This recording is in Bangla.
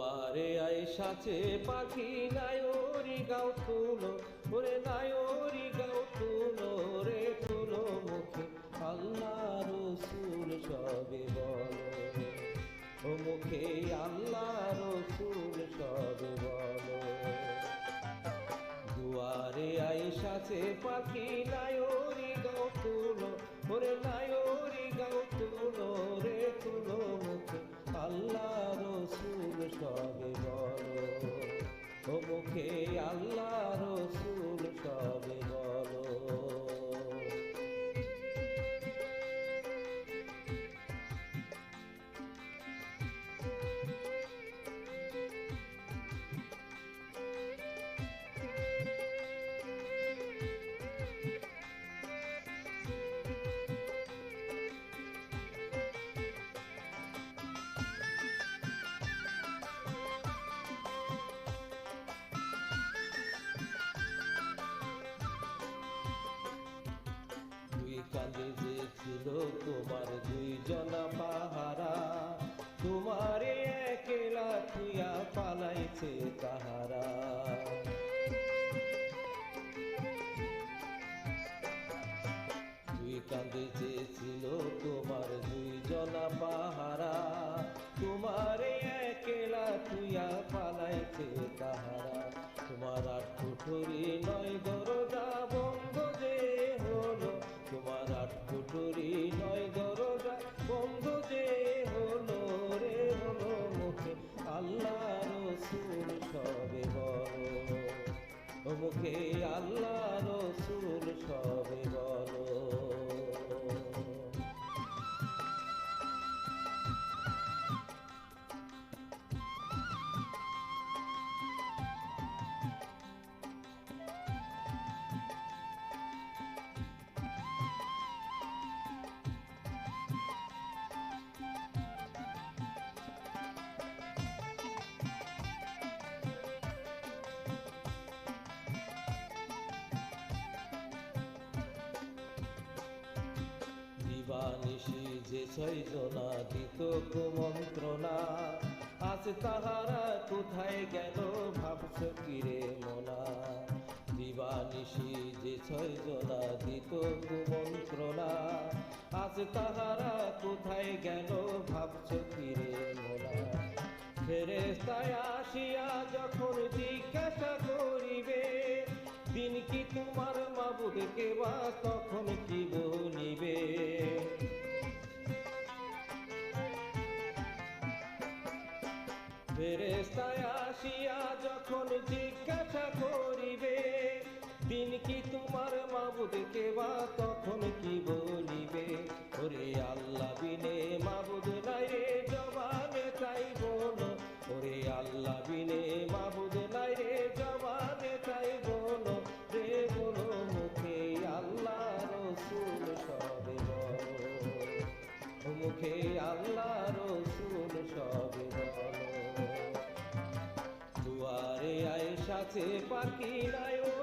দুয়ারে আইসাছে পাখি নায়রি গাও তুলো, ওরে নায়রি গাও তুলো রে, তুলো মুখে। আল্লাহ রসুল সবে বলো ও মুখে আল্লাহ রসুল সবে বলো দুয়ারে আইসাছে পাখি নায়রি আল্লাহ রসুল সবে বলো। পাহারা তোমারে একেলা তুইয়া পালাইছে তাহারা। তোমার আট নয় দরজা দিবানিশি যে ছয়জনা দিত কুমন্ত্রণা আজ তাহারা কোথায় গেল ভাবছ কিরে মনা? দিবানিশি যে ছয়জনা দিত কুমন্ত্রণা আজ তাহারা কোথায় গেল ভাবছ কিরে মনা? ফেরেস্তায় আসিয়া যখন জিজ্ঞাসা করিবে, দিন কি তোমার মাবুদকে বা তখন কি বলিবে? ফেরেস্তায় আসিয়া যখন জিজ্ঞাসা করিবে, দিন কি তোমার মাবুদকে বা তখন কি বলিবে? ওরে আল্লাহ, বিনে মাবুদ নাই রে, জবানে তাই বলো ওরে আল্লাহ, বিনে মাবুদ নাই রে, জবানে তাই বলো রে বলো মুখে আল্লাহ রসুল সবে মুখে আল্লাহ রসুল সবে আয়সাছে পাখি নায়রি